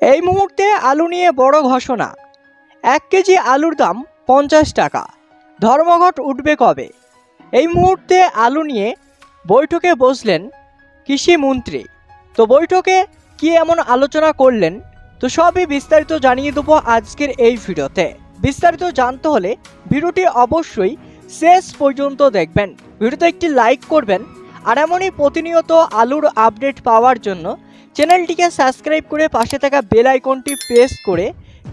এই মুহূর্তে আলু নিয়ে বড় ঘোষণা। এক কেজি আলুর দাম পঞ্চাশ টাকা। ধর্মঘট উঠবে কবে? এই মুহূর্তে আলু নিয়ে বৈঠকে বসলেন কৃষিমন্ত্রী তো বৈঠকে কি এমন আলোচনা করলেন? তো সবই বিস্তারিত জানিয়ে দেবো আজকের এই ভিডিওতে। বিস্তারিত জানতে হলে ভিডিওটি অবশ্যই শেষ পর্যন্ত দেখবেন। ভিডিওতে একটি লাইক করবেন। আর এমনই প্রতিনিয়ত আলুর আপডেট পাওয়ার জন্য চ্যানেলটিকে সাবস্ক্রাইব করে পাশে থাকা বেল আইকনটি প্রেস করে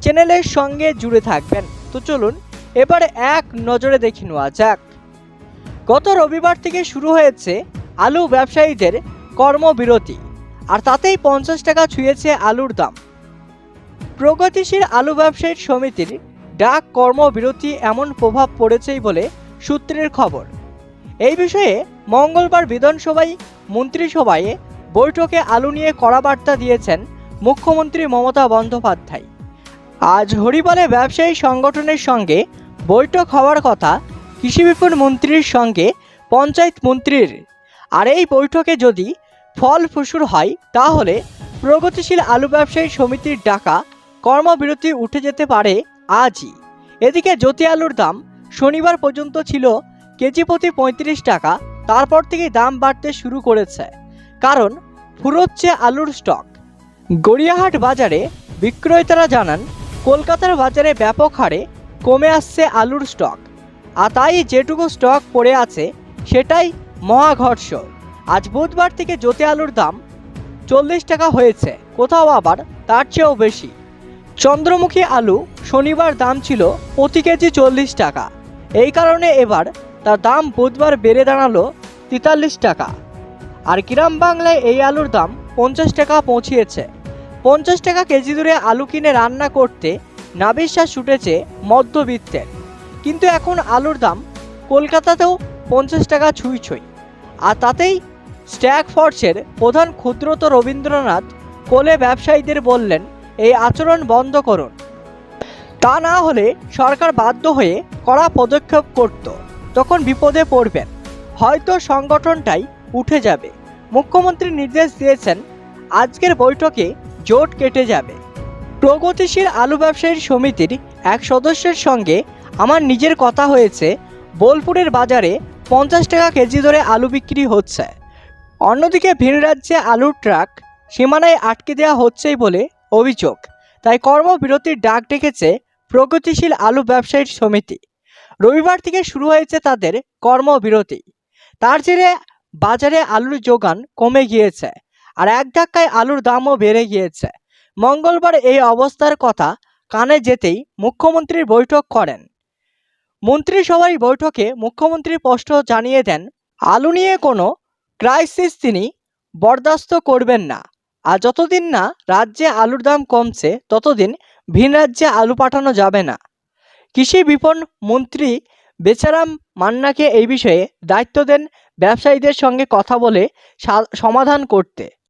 চ্যানেলের সঙ্গে জুড়ে থাকবেন। তো চলুন, এবার এক নজরে দেখে নেওয়া যাক। গত রবিবার থেকে শুরু হয়েছে আলু ব্যবসায়ীদের কর্মবিরতি, আর তাতেই পঞ্চাশ টাকা ছুঁয়েছে আলুর দাম। প্রগতিশীল আলু ব্যবসায়ী সমিতির ডাক কর্মবিরতি এমন প্রভাব পড়েছেই বলে সূত্রের খবর। এই বিষয়ে মঙ্গলবার বিধানসভায়, মন্ত্রিসভায় বৈঠকে আলু নিয়ে কড়া বার্তা দিয়েছেন মুখ্যমন্ত্রী মমতা বন্দ্যোপাধ্যায়। আজ হরিবলে ব্যবসায়ী সংগঠনের সঙ্গে বৈঠক হওয়ার কথা কৃষি বিপুল মন্ত্রীর সঙ্গে পঞ্চায়েত মন্ত্রীর। আর এই বৈঠকে যদি ফল ফুসুর হয়, তাহলে প্রগতিশীল আলু ব্যবসায়ী সমিতির ডাকা কর্মবিরতি উঠে যেতে পারে আজই। এদিকে জ্যোতি আলুর দাম শনিবার পর্যন্ত ছিল কেজি প্রতি পঁয়ত্রিশ টাকা, তারপর থেকেই দাম বাড়তে শুরু করেছে। কারণ ফুরোচ্ছে আলুর স্টক। গড়িয়াহাট বাজারে বিক্রেতারা জানান, কলকাতার বাজারে ব্যাপক হারে কমে আসছে আলুর স্টক। আর তাই যেটুকু স্টক পড়ে আছে, সেটাই মহাঘর্ষ আজ বুধবার থেকে জ্যোতি আলুর দাম চল্লিশ টাকা হয়েছে, কোথাও আবার তার চেয়েও বেশি। চন্দ্রমুখী আলু শনিবার দাম ছিল প্রতি কেজি চল্লিশ টাকা। এই কারণে এবার তার দাম বুধবার বেড়ে দাঁড়াল তেতাল্লিশ টাকা। আর গ্রাম বাংলায় এই আলুর দাম পঞ্চাশ টাকা পৌঁছিয়েছে। পঞ্চাশ টাকা কেজি দূরে আলু কিনে রান্না করতে নাবিশ্বাস ছুটেছে মধ্যবিত্তের। কিন্তু এখন আলুর দাম কলকাতাতেও পঞ্চাশ টাকা ছুঁই ছুঁই। আর তাতেই স্ট্যাক ফোর্সের প্রধান ক্ষুদ্রত রবীন্দ্রনাথ কোলে ব্যবসায়ীদের বললেন, এই আচরণ বন্ধ করুন। তা না হলে সরকার বাধ্য হয়ে কড়া পদক্ষেপ করত। তখন বিপদে পড়বেন। হয়তো সংগঠনটাই উঠে যাবে। মুখ্যমন্ত্রী নির্দেশ দিয়েছেন, আজকের বৈঠকে জোট কেটে যাবে। প্রগতিশীল আলু ব্যবসায়ীর সমিতির এক সদস্যের সঙ্গে আমার নিজের কথা হয়েছে, বোলপুরের বাজারে পঞ্চাশ টাকা কেজি দরে আলু বিক্রি হচ্ছে। অন্যদিকে ভিন রাজ্যে আলুর ট্রাক সীমানায় আটকে দেওয়া হচ্ছেই বলে অভিযোগ। তাই কর্মবিরতির ডাক ডেকেছে প্রগতিশীল আলু ব্যবসায়ীর সমিতি। রবিবার থেকে শুরু হয়েছে তাদের কর্মবিরতি। তার জেরে বাজারে আলুর যোগান কমে গিয়েছে আর এক ধাক্কায় আলুর দামও বেড়ে গিয়েছে। মঙ্গলবার এই অবস্থার কথা কানে যেতেই মুখ্যমন্ত্রীর বৈঠক করেন। মন্ত্রিসভার বৈঠকে মুখ্যমন্ত্রী স্পষ্ট জানিয়ে দেন, আলু নিয়ে কোনো ক্রাইসিস তিনি বরদাস্ত করবেন না আর যতদিন না রাজ্যে আলুর দাম কমছে, ততদিন ভিন রাজ্যে আলু পাঠানো যাবে না। কৃষি বিপণন মন্ত্রী বেচারাম মান্নাকে এই বিষয়ে দায়িত্ব দেন ব্যবসায়ীদের সঙ্গে কথা বলে সমাধান করতে।